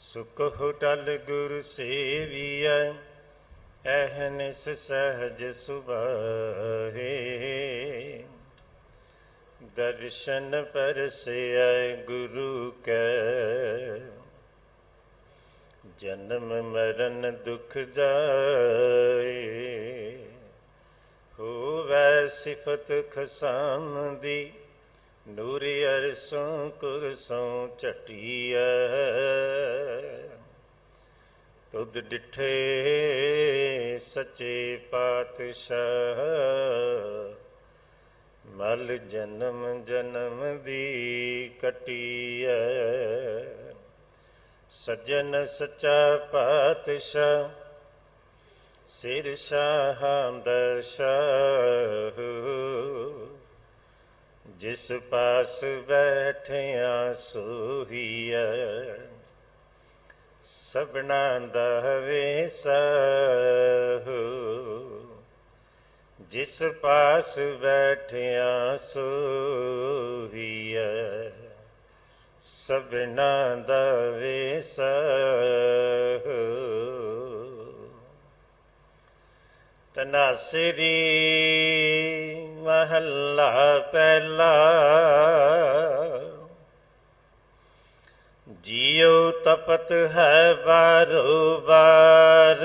ਸੁਖ ਟਲ ਗੁਰ ਸੇਵੀਐ ਅਹਨਿਸ ਸਹਜ ਸੁਭਾਏ ਦਰਸ਼ਨ ਪਰਸਿਐ ਗੁਰੂ ਕੈ, ਜਨਮ ਮਰਨ ਦੁਖ ਜਾਏ। ਹੋਵੈ ਸਿਫਤ ਖਸਾਨ ਦੀ ਨੂਰ ਅਰਸੋਂ ਕੁਰਸੋਂ ਚਟੀਐ ਤੁਧ ਡਿਠੇ ਸੱਚੇ ਪਾਤਸ਼ਾਹ, ਮਲ ਜਨਮ ਜਨਮ ਦੀ ਕਟੀਐ। ਸੱਜਣ ਸੱਚਾ ਪਾਤਸ਼ਾਹ, ਸਿਰ ਸ਼ਾਹਾਂ ਦਾ ਜਿਸ ਪਾਸ ਬੈਠਿਆ ਸੋਹੀਐ, ਸਭਨਾ ਦਾ ਵੇਸਾ ਜਿਸ ਪਾਸ ਬੈਠਿਆ ਸੋਹੀਐ, ਸਭਨਾ ਦਾ ਵੇਸਾ ਤਨਾਸਰੀ ਮਹੱਲਾ ਪਹਿਲਾ। ਜੀਉ ਤਪਤ ਹੈ ਬਾਰੋ ਬਾਰ।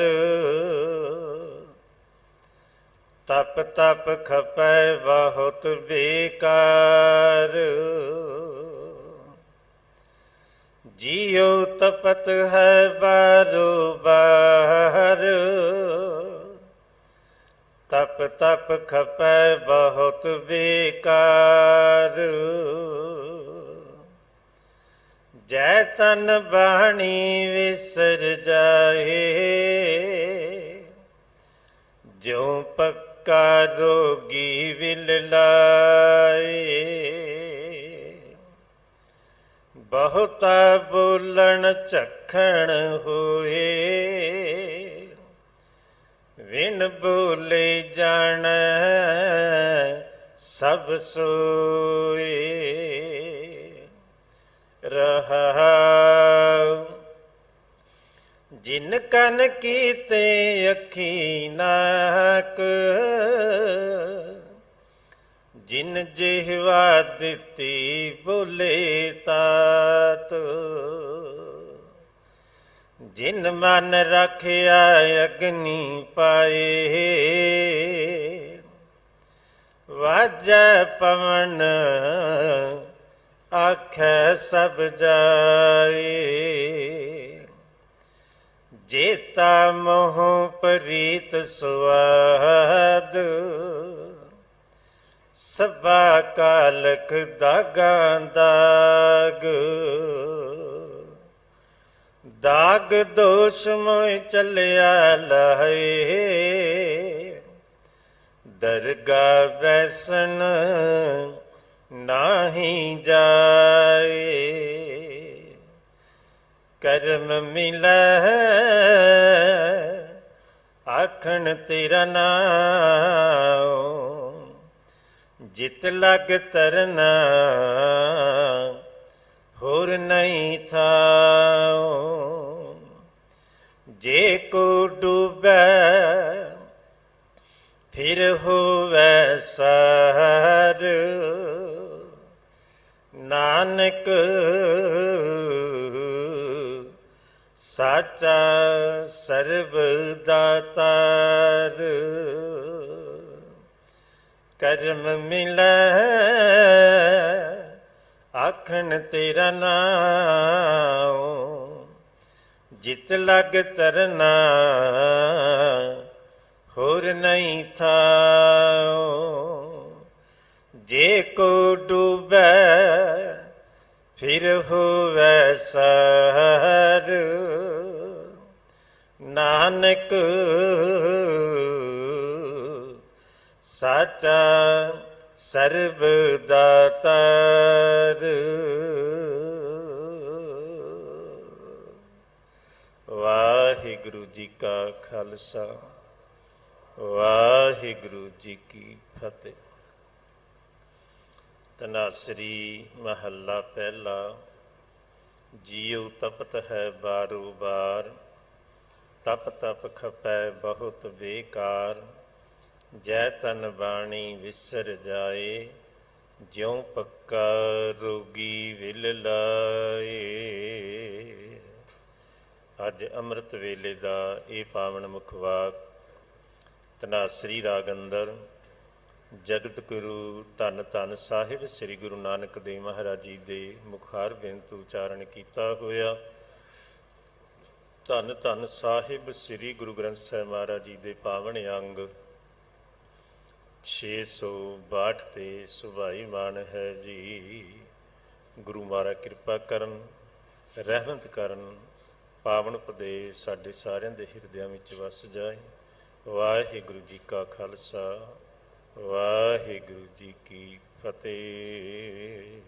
ਤਪ ਤਪ ਖਪੈ ਬਹੁਤ ਬੇਕਾਰ। ਜੀਉ ਤਪਤ ਹੈ ਬਾਰੋ ਬਾਰ। ਤਪ ਤਪ ਖਪੈ ਬਹੁਤ ਬੇਕਾਰ। ਜੈ ਤਨ ਬਾਣੀ ਵਿਸਰ ਜਾਏ, ਜਿਉ ਪੱਕਾ ਰੋਗੀ ਵਿਲ ਲਾਏ। ਬਹੁਤਾ ਬੋਲਣ ਝਖਣ ਹੋਏ ਵਿਣ ਬੋਲੇ ਜਾਣ, ਸਭ ਸੋਏ। ਰਹਾ ਜਿਨ ਕਨ ਕੀਤੇ ਅੱਖੀ ਨਾਕ ਜਿਨ ਜਿਹਵਾ ਦਿੱਤੀ ਬੋਲੇ ਤਾਤ। ਜਿਨ ਮਨ ਰੱਖਿਆ ਅਗਨੀ ਪਾਏ। ਵਾਜੈ ਪਵਨ, ਆਖੈ ਸਭ ਜਾਏ। ਜੇਤਾ ਮੋਹ ਪ੍ਰੀਤ ਸੁਆਦ, ਸਭਾ ਕਾਲਖ ਦਾਗਾਂ ਦਾਗ। ਦਾਗ ਦੋਸ਼ ਮੋਇ ਚੱਲਿਆ ਲਹੇ। ਦਰਗਾ ਬੈਸਣ ਨਾਹੀ ਜਾਏ। ਕਰਮ ਮਿਲੈ, ਆਖਣ ਤੇਰਾ ਨਾਮ ਜਿਤ ਲਗ ਤਰਨਾ, ਹੋਰ ਨਹੀਂ ਥਾਉ। ਜੇ ਕੋ ਡੂਬੈ, ਫਿਰ ਹੋਵੇ ਸਾਰ ਨਾਨਕ ਸਾਚਾ ਸਰਬ ਦਾਤਾਰ ਕਰਮ ਮਿਲੈ, ਆਖਣ ਤੇਰਾ ਨਾਮ ਜਿਤ ਲਗ ਤਰਨਾ, ਹੋਰ ਨਹੀਂ ਥਾਉ। ਜੇ ਕੋ ਡੂਬੈ, ਫਿਰ ਹੋਵੇ ਸਾਰ। ਨਾਨਕ, ਸਾਚਾ ਸਰਬ ਦਾਤਾਰ ਵਾਹਿਗੁਰੂ ਜੀ ਕਾ ਖਾਲਸਾ, ਵਾਹਿਗੁਰੂ ਜੀ ਕੀ ਫਤਿਹ। ਤਨਾਸਰੀ ਮਹੱਲਾ ਪਹਿਲਾ, ਜੀਉ ਤਪਤ ਹੈ ਬਾਰੂ ਬਾਰ, ਤਪ ਤਪ ਖਪੈ ਬਹੁਤ ਬੇਕਾਰ, ਜੈ ਤਨ ਬਾਣੀ ਵਿਸਰ ਜਾਏ, ਜਿਉ ਪੱਕਾ ਰੋਗੀ ਵਿਲ ਲਾਏ। ਅੱਜ ਅੰਮ੍ਰਿਤ ਵੇਲੇ ਦਾ ਇਹ ਪਾਵਨ ਮੁਖਵਾਕ ਤਨਾਸਰੀ ਰਾਗ ਅੰਦਰ, ਜਗਤ ਗੁਰੂ ਧੰਨ ਧੰਨ ਸਾਹਿਬ ਸ੍ਰੀ ਗੁਰੂ ਨਾਨਕ ਦੇਵ ਮਹਾਰਾਜ ਜੀ ਦੇ ਮੁਖਾਰ ਬੇਨਤ ਉਚਾਰਨ ਕੀਤਾ ਹੋਇਆ। ਧੰਨ ਧੰਨ ਸਾਹਿਬ ਸ੍ਰੀ ਗੁਰੂ ਗ੍ਰੰਥ ਸਾਹਿਬ ਮਹਾਰਾਜ ਜੀ ਦੇ ਪਾਵਨ ਅੰਗ 662 ਤੇ ਸੁਭਾਈ ਮਾਨ ਹੈ ਜੀ। ਗੁਰੂ ਮਹਾਰਾਜ ਕਿਰਪਾ ਕਰਨ, ਰਹਿਮਤ ਕਰਨ ਪਾਵਨ ਉਪਦੇਸ਼ ਸਾਡੇ ਸਾਰਿਆਂ ਦੇ ਹਿਰਦਿਆਂ ਵਿੱਚ ਵਸ ਜਾਏ। ਵਾਹਿਗੁਰੂ ਜੀ ਕਾ ਖਾਲਸਾ, ਵਾਹਿਗੁਰੂ ਜੀ ਕੀ ਫਤਿਹ।